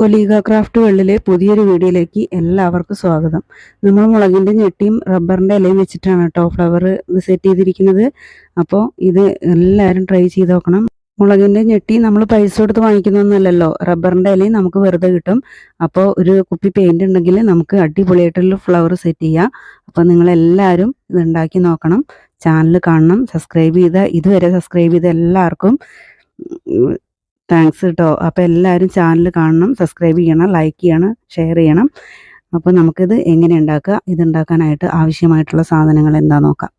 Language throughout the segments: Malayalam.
ഒലീഗ ക്രാഫ്റ്റ് വേൾഡിലെ പുതിയൊരു വീഡിയോയിലേക്ക് എല്ലാവർക്കും സ്വാഗതം. നമ്മൾ മുളകിന്റെ ഞെട്ടിയും റബ്ബറിന്റെ ഇലയും വെച്ചിട്ടാണ് കേട്ടോ ഫ്ലവർ സെറ്റ് ചെയ്തിരിക്കുന്നത്. അപ്പോൾ ഇത് എല്ലാവരും ട്രൈ ചെയ്ത് നോക്കണം. മുളകിന്റെ ഞെട്ടി നമ്മൾ പൈസ കൊടുത്ത് വാങ്ങിക്കുന്നൊന്നുമല്ലല്ലോ. റബ്ബറിന്റെ ഇലയും നമുക്ക് വെറുതെ കിട്ടും. അപ്പോൾ ഒരു കുപ്പി പെയിന്റ് ഉണ്ടെങ്കിൽ നമുക്ക് അടിപൊളിയായിട്ടുള്ള ഫ്ലവർ സെറ്റ് ചെയ്യാം. അപ്പോൾ നിങ്ങളെല്ലാവരും ഇത് ഉണ്ടാക്കി നോക്കണം. ചാനൽ കാണണം. സബ്സ്ക്രൈബ് ചെയ്ത ഇതുവരെ സബ്സ്ക്രൈബ് ചെയ്ത എല്ലാവർക്കും താങ്ക്സ് കേട്ടോ അപ്പോൾ എല്ലാവരും ചാനൽ കാണണം സബ്സ്ക്രൈബ് ചെയ്യണം ലൈക്ക് ചെയ്യണം ഷെയർ ചെയ്യണം. അപ്പോൾ നമുക്കിത് എങ്ങനെ ഉണ്ടാക്കുക ഇതുണ്ടാക്കാനായിട്ട് ആവശ്യമായിട്ടുള്ള സാധനങ്ങൾ എന്താ നോക്കാം.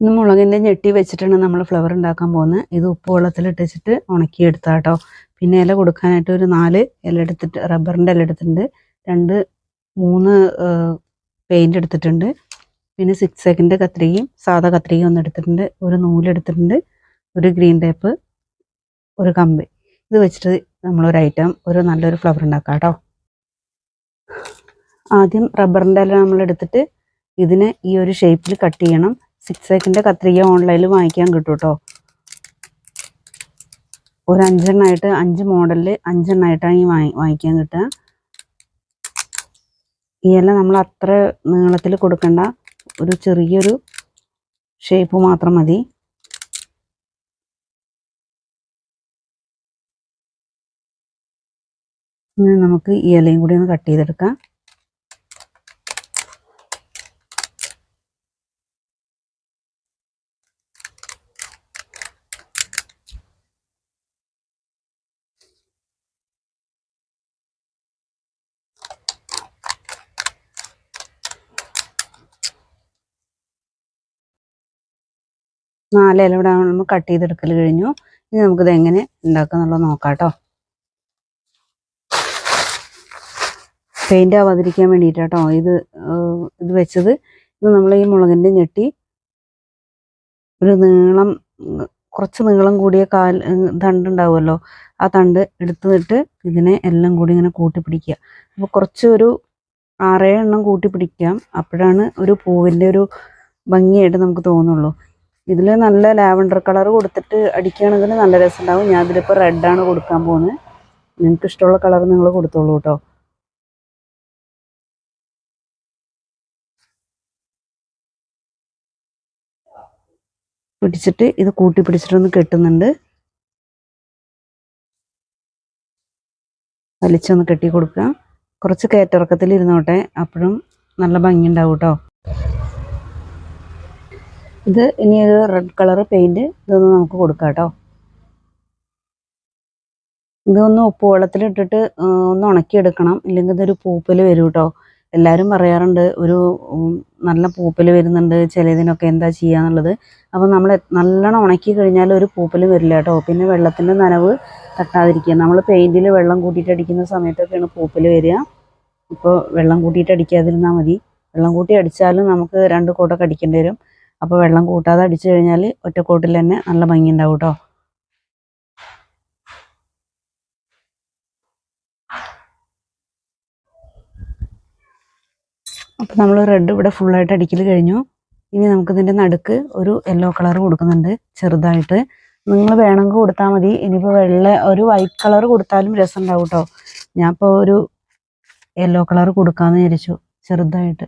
ഇന്ന് മുളകിന്റെ ഞെട്ടി വെച്ചിട്ടാണ് നമ്മൾ ഫ്ലവർ ഉണ്ടാക്കാൻ പോകുന്നത്. ഇത് ഉപ്പ് വെള്ളത്തിൽ വെച്ചിട്ട് ഉണക്കിയെടുത്ത കേട്ടോ പിന്നെ ഇല കൊടുക്കാനായിട്ട് ഒരു നാല് ഇല എടുത്തിട്ട് റബ്ബറിന്റെ ഇല എടുത്തിട്ടുണ്ട്. രണ്ട് മൂന്ന് പെയിന്റ് എടുത്തിട്ടുണ്ട്. പിന്നെ സിക്സ് സെക്കൻഡ് കത്രികയും സാധാ കത്രികയും ഒന്ന് എടുത്തിട്ടുണ്ട്. ഒരു നൂലെടുത്തിട്ടുണ്ട് ഒരു ഗ്രീൻ ടേപ്പ് ഒരു കമ്പ്. ഇത് വെച്ചിട്ട് നമ്മളൊരു ഐറ്റം ഒരു നല്ലൊരു ഫ്ലവർ ഉണ്ടാക്കാം കേട്ടോ. ആദ്യം റബ്ബറിന്റെ ഇല നമ്മൾ എടുത്തിട്ട് ഇതിനെ ഈ ഒരു ഷേപ്പിൽ കട്ട് ചെയ്യണം. സിക്സ് സെക്കൻഡ് കത്രിക ഓൺലൈനിൽ വാങ്ങിക്കാൻ കിട്ടും കേട്ടോ. ഒരു അഞ്ചെണ്ണമായിട്ട് അഞ്ച് മോഡലിൽ അഞ്ചെണ്ണമായിട്ടാണ് ഈ വാങ്ങി വാങ്ങിക്കാൻ കിട്ടുക. ഈ ഇല നമ്മൾ അത്ര നീളത്തിൽ കൊടുക്കണ്ട. ഒരു ചെറിയൊരു ഷേപ്പ് മാത്രം മതി. ഇനി നമുക്ക് ഈ ഇലയും കൂടി ഒന്ന് കട്ട് ചെയ്തെടുക്കാം. നാല് ഇല ഇവിടെ നമ്മൾ കട്ട് ചെയ്തെടുക്കൽ കഴിഞ്ഞു. ഇനി നമുക്കിത് എങ്ങനെ ഉണ്ടാക്കുക എന്നുള്ളത് നോക്കാം കേട്ടോ. പെയിന്റ് ആവാതിരിക്കാൻ വേണ്ടിയിട്ടാട്ടോ ഇത് ഇത് വെച്ചത്. ഇത് നമ്മൾ ഈ മുളകിന്റെ ഞെട്ടി. ഒരു നീളം കുറച്ച് നീളം കൂടിയ കാൽ തണ്ടുണ്ടാവുമല്ലോ. ആ തണ്ട് എടുത്തിട്ട് ഇതിനെ എല്ലാം കൂടി ഇങ്ങനെ കൂട്ടി പിടിക്കുക അപ്പോൾ കുറച്ച് ഒരു ആറേ എണ്ണം കൂട്ടി പിടിക്കാം അപ്പോഴാണ് ഒരു പൂവിന്റെ ഒരു ഭംഗിയായിട്ട് നമുക്ക് തോന്നുള്ളൂ. ഇതിൽ നല്ല ലാവൻഡർ കളർ കൊടുത്തിട്ട് അടിക്കുകയാണെങ്കിൽ നല്ല രസമുണ്ടാവും. ഞാൻ ഇതിലിപ്പോൾ റെഡാണ് കൊടുക്കാൻ പോകുന്നത് നിങ്ങൾക്ക് ഇഷ്ടമുള്ള കളർ നിങ്ങൾ കൊടുത്തോളൂ കേട്ടോ. പിടിച്ചിട്ട് ഇത് കൂട്ടി പിടിച്ചിട്ടൊന്ന് കെട്ടുന്നുണ്ട്. വലിച്ചൊന്ന് കെട്ടി കൊടുക്കുക. കുറച്ച് കയറ്റിറക്കത്തിൽ ഇരുന്നോട്ടെ. അപ്പോഴും നല്ല ഭംഗി ഉണ്ടാവും കേട്ടോ ഇത് ഇനി ഒരു റെഡ് കളർ പെയിന്റ് ഇതൊന്ന് നമുക്ക് കൊടുക്കാം കേട്ടോ ഇതൊന്ന് ഉപ്പ് വെള്ളത്തിലിട്ടിട്ട് ഒന്ന് ഉണക്കിയെടുക്കണം. ഇല്ലെങ്കിൽ ഇതൊരു പൂപ്പൽ വരും കേട്ടോ എല്ലാവരും പറയാറുണ്ട് ഒരു നല്ല പൂപ്പൽ വരുന്നുണ്ട് ചിലതിനൊക്കെ എന്താ ചെയ്യാന്നുള്ളത്. അപ്പോൾ നമ്മൾ നല്ലോണം ഉണക്കി കഴിഞ്ഞാൽ ഒരു പൂപ്പൽ വരില്ല കേട്ടോ. പിന്നെ വെള്ളത്തിന്റെ നനവ് തട്ടാതിരിക്കുക. നമ്മൾ പെയിന്റിൽ വെള്ളം കൂട്ടിയിട്ട് അടിക്കുന്ന സമയത്തൊക്കെയാണ് പൂപ്പൽ വരിക. ഇപ്പോൾ വെള്ളം കൂട്ടിയിട്ട് അടിക്കാതിരുന്നാൽ മതി. വെള്ളം കൂട്ടി അടിച്ചാലും നമുക്ക് രണ്ട് കോട്ടൊക്കെ അടിക്കേണ്ടി വരും. അപ്പോൾ വെള്ളം കൂട്ടാതെ അടിച്ചു കഴിഞ്ഞാൽ ഒറ്റക്കോട്ടിൽ തന്നെ നല്ല ഭംഗി ഉണ്ടാവും കേട്ടോ. അപ്പോൾ നമ്മൾ റെഡ് ഇവിടെ ഫുള്ളായിട്ട് അടിക്കൽ കഴിഞ്ഞു. ഇനി നമുക്കിതിന്റെ നടുക്ക് ഒരു യെല്ലോ കളർ കൊടുക്കുന്നുണ്ട് ചെറുതായിട്ട്. നിങ്ങൾ വേണമെങ്കിൽ കൊടുത്താൽ മതി. ഇനിയിപ്പോൾ വെള്ള ഒരു വൈറ്റ് കളർ കൊടുത്താലും രസം ഉണ്ടാവും കേട്ടോ ഞാൻ ഇപ്പോൾ ഒരു യെല്ലോ കളർ കൊടുക്കാമെന്ന് വിചാരിച്ചു ചെറുതായിട്ട്.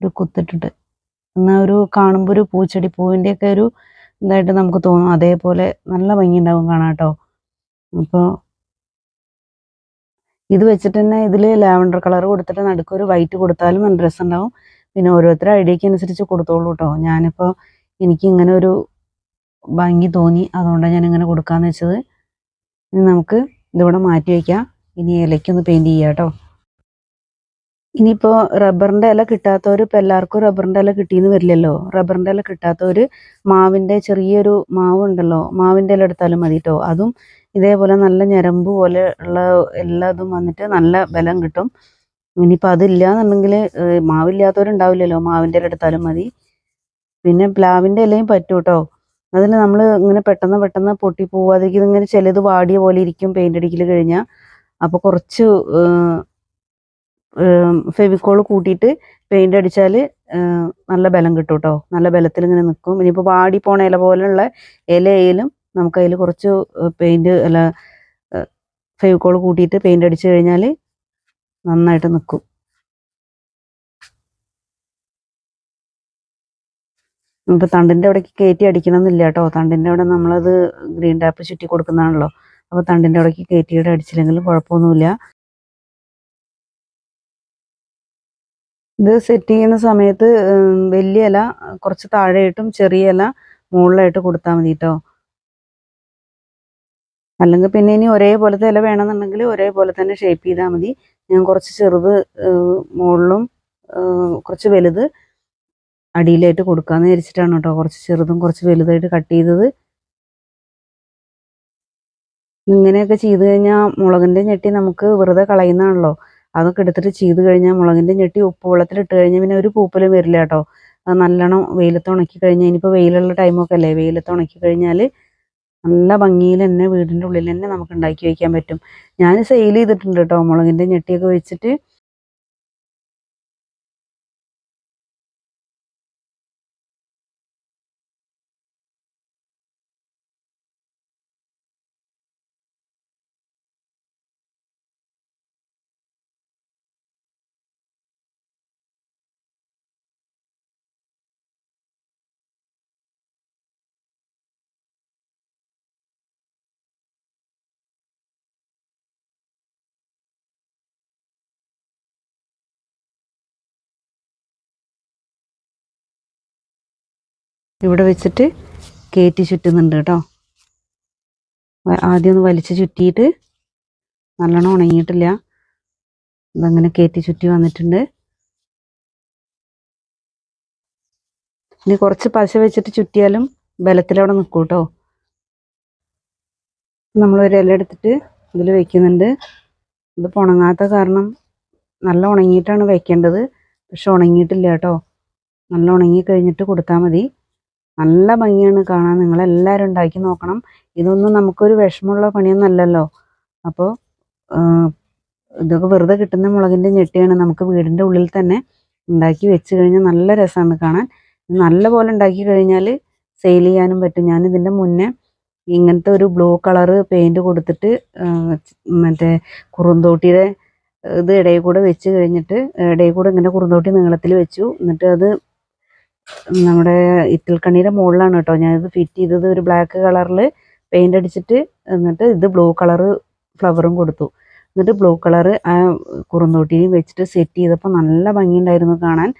ഒരു കുത്തിട്ടിട്ട്. എന്നാൽ ഒരു കാണുമ്പോൾ ഒരു പൂച്ചെടി പൂവിന്റെയൊക്കെ ഒരു ഇതായിട്ട് നമുക്ക് തോന്നും. അതേപോലെ നല്ല ഭംഗി ഉണ്ടാവും കാണാം കേട്ടോ അപ്പോൾ ഇത് വെച്ചിട്ട് തന്നെ ഇതിൽ ലാവൻഡർ കളർ കൊടുത്തിട്ട് നടുക്ക് ഒരു വൈറ്റ് കൊടുത്താലും നല്ല ഉണ്ടാവും പിന്നെ ഓരോരുത്തരുടെ ഐഡിയക്ക് അനുസരിച്ച് കൊടുത്തോളൂ കേട്ടോ ഞാനിപ്പോൾ എനിക്ക് ഇങ്ങനെ ഒരു ഭംഗി തോന്നി അതുകൊണ്ടാണ് ഞാൻ ഇങ്ങനെ കൊടുക്കാന്ന് വെച്ചത്. ഇനി നമുക്ക് ഇതിവിടെ മാറ്റി വയ്ക്കാം ഇനി ഇലയ്ക്കൊന്ന് പെയിന്റ് ചെയ്യാം കേട്ടോ ഇനിയിപ്പോൾ റബ്ബറിന്റെ ഇല കിട്ടാത്തവർ ഇപ്പോൾ എല്ലാവർക്കും റബ്ബറിന്റെ ഇല കിട്ടിയെന്ന് വരില്ലല്ലോ. റബ്ബറിന്റെ ഇല കിട്ടാത്തവർ മാവിന്റെ ചെറിയൊരു മാവ് ഉണ്ടല്ലോ മാവിന്റെ ഇല എടുത്താലും മതി കേട്ടോ അതും ഇതേപോലെ നല്ല ഞരമ്പ് പോലെ ഉള്ള എല്ലാതും വന്നിട്ട് നല്ല ബലം കിട്ടും. ഇനിയിപ്പോൾ അതില്ല എന്നുണ്ടെങ്കിൽ മാവില്ലാത്തവരുണ്ടാവില്ലല്ലോ. മാവിന്റെ ഇല എടുത്താലും മതി. പിന്നെ പ്ലാവിന്റെ ഇലയും പറ്റും കേട്ടോ അതിൽ നമ്മൾ ഇങ്ങനെ പെട്ടെന്ന് പെട്ടെന്ന് പൊട്ടി പോവാതിരിക്കും ഇങ്ങനെ ചിലത് വാടിയ പോലെ ഇരിക്കും പെയിന്റ് അടിക്കൽ കഴിഞ്ഞാൽ അപ്പോൾ കുറച്ച് ഫെവിക്കോൾ കൂട്ടിയിട്ട് പെയിന്റ് അടിച്ചാൽ നല്ല ബലം കിട്ടും കേട്ടോ നല്ല ബലത്തിൽ ഇങ്ങനെ നിൽക്കും ഇനിയിപ്പോൾ വാടി പോണ ഇല പോലെയുള്ള ഇലയിലും നമുക്ക് അതിൽ കുറച്ച് പെയിന്റ് അല്ല ഫെവിക്കോൾ കൂട്ടിയിട്ട് പെയിന്റ് അടിച്ചു കഴിഞ്ഞാൽ നന്നായിട്ട് നിൽക്കും ഇപ്പോൾ തണ്ടിന്റെ അവിടേക്ക് കയറ്റി അടിക്കണമെന്നില്ല കേട്ടോ. തണ്ടിന്റെ അവിടെ നമ്മളത് ഗ്രീൻ ടാപ്പ് ചുറ്റി കൊടുക്കുന്നതാണല്ലോ. അപ്പോൾ തണ്ടിന്റെ അവിടേക്ക് കയറ്റിയിട്ട് അടിച്ചില്ലെങ്കിലും കുഴപ്പമൊന്നുമില്ല. ഇത് സെറ്റ് ചെയ്യുന്ന സമയത്ത് വലിയ ഇല കുറച്ച് താഴെയായിട്ടും ചെറിയ ഇല മുകളിലായിട്ട് കൊടുത്താൽ മതി കേട്ടോ അല്ലെങ്കിൽ പിന്നെ ഇനി ഒരേപോലത്തെ ഇല വേണമെന്നുണ്ടെങ്കിൽ ഒരേപോലെ തന്നെ ഷേപ്പ് ചെയ്താൽ മതി. ഞാൻ കുറച്ച് ചെറുത് മുകളിലും കുറച്ച് വലുത് അടിയിലായിട്ട് കൊടുക്കാന്ന് വിചാരിച്ചിട്ടാണ് കേട്ടോ കുറച്ച് ചെറുതും കുറച്ച് വലുതായിട്ട് കട്ട് ചെയ്തത്. ഇങ്ങനെയൊക്കെ ചെയ്ത് കഴിഞ്ഞാൽ മുളകിന്റെ ഞെട്ടി നമുക്ക് വെറുതെ കളയുന്നതാണല്ലോ. അതൊക്കെ എടുത്തിട്ട് ചെയ്ത് കഴിഞ്ഞാൽ മുളകിന്റെ ഞെട്ടി ഉപ്പ് വെള്ളത്തിൽ ഇട്ട് കഴിഞ്ഞാൽ പിന്നെ ഒരു പൂപ്പലും വരില്ല കേട്ടോ. അത് നല്ലോണം വെയിലത്ത് ഉണക്കി കഴിഞ്ഞാൽ ഇനിയിപ്പോൾ വെയിലുള്ള ടൈമൊക്കെ അല്ലേ? വെയിലത്ത് ഉണക്കി കഴിഞ്ഞാൽ നല്ല ഭംഗിയിൽ തന്നെ വീടിന്റെ ഉള്ളിൽ തന്നെ നമുക്ക് ഉണ്ടാക്കി വയ്ക്കാൻ പറ്റും. ഞാൻ സെയിൽ ചെയ്തിട്ടുണ്ട് കേട്ടോ മുളകിന്റെ ഞെട്ടിയൊക്കെ വെച്ചിട്ട്. ഇവിടെ വെച്ചിട്ട് കയറ്റി ചുറ്റുന്നുണ്ട് കേട്ടോ. ആദ്യം ഒന്ന് വലിച്ചു ചുറ്റിയിട്ട് നല്ലോണം ഉണങ്ങിയിട്ടില്ല. ഇതങ്ങനെ കയറ്റി ചുറ്റി വന്നിട്ടുണ്ട്. ഇനി കുറച്ച് പശ വെച്ചിട്ട് ചുറ്റിയാലും ബലത്തിലവിടെ നിൽക്കും കേട്ടോ. നമ്മളൊരു ഇല എടുത്തിട്ട് ഇതിൽ വെക്കുന്നുണ്ട്. ഇത് ഉണങ്ങാത്ത കാരണം നല്ല ഉണങ്ങിയിട്ടാണ് വെക്കേണ്ടത്. പക്ഷെ ഉണങ്ങിയിട്ടില്ല കേട്ടോ. നല്ല ഉണങ്ങി കഴിഞ്ഞിട്ട് കൊടുത്താൽ മതി. നല്ല ഭംഗിയാണ് കാണാൻ. നിങ്ങളെല്ലാവരും ഉണ്ടാക്കി നോക്കണം. ഇതൊന്നും നമുക്കൊരു വിഷമമുള്ള പണിയൊന്നുമല്ലല്ലോ അപ്പോൾ ഇതൊക്കെ വെറുതെ കിട്ടുന്ന മുളകിന്റെ ഞെട്ടിയാണ് നമുക്ക് വീടിന്റെ ഉള്ളിൽ തന്നെ ഉണ്ടാക്കി വെച്ച് കഴിഞ്ഞാൽ നല്ല രസമാണ് കാണാൻ. നല്ല പോലെ ഉണ്ടാക്കി കഴിഞ്ഞാൽ സെയിൽ ചെയ്യാനും പറ്റും. ഞാൻ ഇതിന്റെ മുന്നേ ഇങ്ങനത്തെ ഒരു ബ്ലൂ കളറ് പെയിന്റ് കൊടുത്തിട്ട് മറ്റേ കുറുന്തോട്ടിയുടെ ഇത് ഇടയിൽ കൂടെ വെച്ച് കഴിഞ്ഞിട്ട് ഇടയിൽ കൂടെ ഇങ്ങനെ കുറുന്തോട്ടി നീളത്തിൽ വെച്ചു. എന്നിട്ട് അത് നമ്മുടെ ഇത്തിൽക്കണ്ണിയുടെ മുകളിലാണ് കേട്ടോ. ഞാനിത് ഫിറ്റ് ചെയ്തത് ഒരു ബ്ലാക്ക് കളറിൽ പെയിന്റ് അടിച്ചിട്ട് എന്നിട്ട് ഇത് ബ്ലൂ കളറ് ഫ്ലവറും കൊടുത്തു. എന്നിട്ട് ബ്ലൂ കളറ് ആ കുറുന്തോട്ടിയും വെച്ചിട്ട് സെറ്റ് ചെയ്തപ്പോൾ നല്ല ഭംഗിയുണ്ടായിരുന്നു കാണാൻ.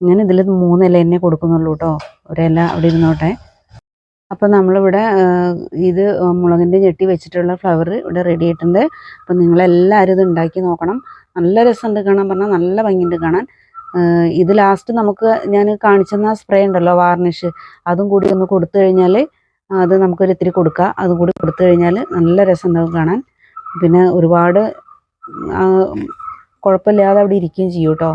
ഞാൻ ഇതിൽ മൂന്ന് ഇല തന്നെ കൊടുക്കുന്നുള്ളൂ കേട്ടോ. ഒരില അവിടെ ഇരുന്നോട്ടെ. അപ്പോൾ നമ്മളിവിടെ ഇത് മുളകിന്റെ ഞെട്ടി വെച്ചിട്ടുള്ള ഫ്ലവർ ഇവിടെ റെഡി ആയിട്ടുണ്ട്. അപ്പോൾ നിങ്ങളെല്ലാവരും ഇത് ഉണ്ടാക്കി നോക്കണം. നല്ല രസമുണ്ട് കാണാൻ പറഞ്ഞാൽ നല്ല ഭംഗിയുണ്ട് കാണാൻ. ഇത് ലാസ്റ്റ് നമുക്ക് ഞാൻ കാണിച്ചെന്ന സ്പ്രേ ഉണ്ടല്ലോ വാർണിഷ് അതും കൂടി ഒന്ന് കൊടുത്തു കഴിഞ്ഞാൽ അത് നമുക്കൊരു ഇത്തിരി കൊടുക്കാം. അതും കൂടി കൊടുത്തു കഴിഞ്ഞാൽ നല്ല രസം ഉണ്ടാവും കാണാൻ. പിന്നെ ഒരുപാട് കുഴപ്പമില്ലാതെ അവിടെ ഇരിക്കുകയും ചെയ്യും കേട്ടോ.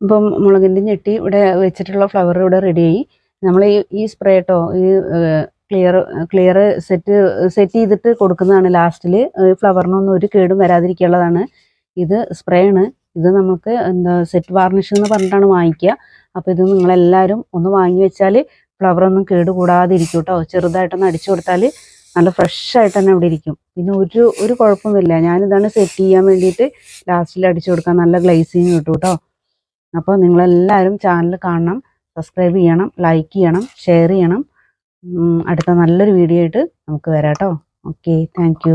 ഇപ്പം മുളകിന്റെ ഞെട്ടി ഇവിടെ വെച്ചിട്ടുള്ള ഫ്ലവർ ഇവിടെ റെഡിയായി നമ്മൾ ഈ ഈ സ്പ്രേ കേട്ടോ ഈ ക്ലിയർ ക്ലിയർ സെറ്റ് സെറ്റ് ചെയ്തിട്ട് കൊടുക്കുന്നതാണ് ലാസ്റ്റിൽ ഫ്ലവറിനൊന്നും ഒരു കേടും വരാതിരിക്കാനുള്ളതാണ്. ഇത് സ്പ്രേ ആണ്. ഇത് നമുക്ക് എന്താ സെറ്റ് വാർണിഷ് എന്ന് പറഞ്ഞിട്ടാണ് വാങ്ങിക്കുക. അപ്പോൾ ഇത് നിങ്ങളെല്ലാവരും ഒന്ന് വാങ്ങി വെച്ചാൽ ഫ്ലവറൊന്നും കേട് കൂടാതെ ഇരിക്കും കേട്ടോ ചെറുതായിട്ടൊന്ന് അടിച്ചു കൊടുത്താൽ നല്ല ഫ്രഷ് ആയിട്ട് തന്നെ അവിടെ ഇരിക്കും. പിന്നെ ഒരു ഒരു കുഴപ്പമൊന്നുമില്ല. ഞാനിതാണ് സെറ്റ് ചെയ്യാൻ വേണ്ടിയിട്ട് ലാസ്റ്റിൽ അടിച്ചു കൊടുക്കാൻ നല്ല ഗ്ലേസിങ് കിട്ടും കേട്ടോ അപ്പോൾ നിങ്ങളെല്ലാവരും ചാനൽ കാണണം സബ്സ്ക്രൈബ് ചെയ്യണം ലൈക്ക് ചെയ്യണം ഷെയർ ചെയ്യണം. അടുത്ത നല്ലൊരു വീഡിയോ ആയിട്ട് നമുക്ക് വരാം കേട്ടോ ഓക്കെ താങ്ക്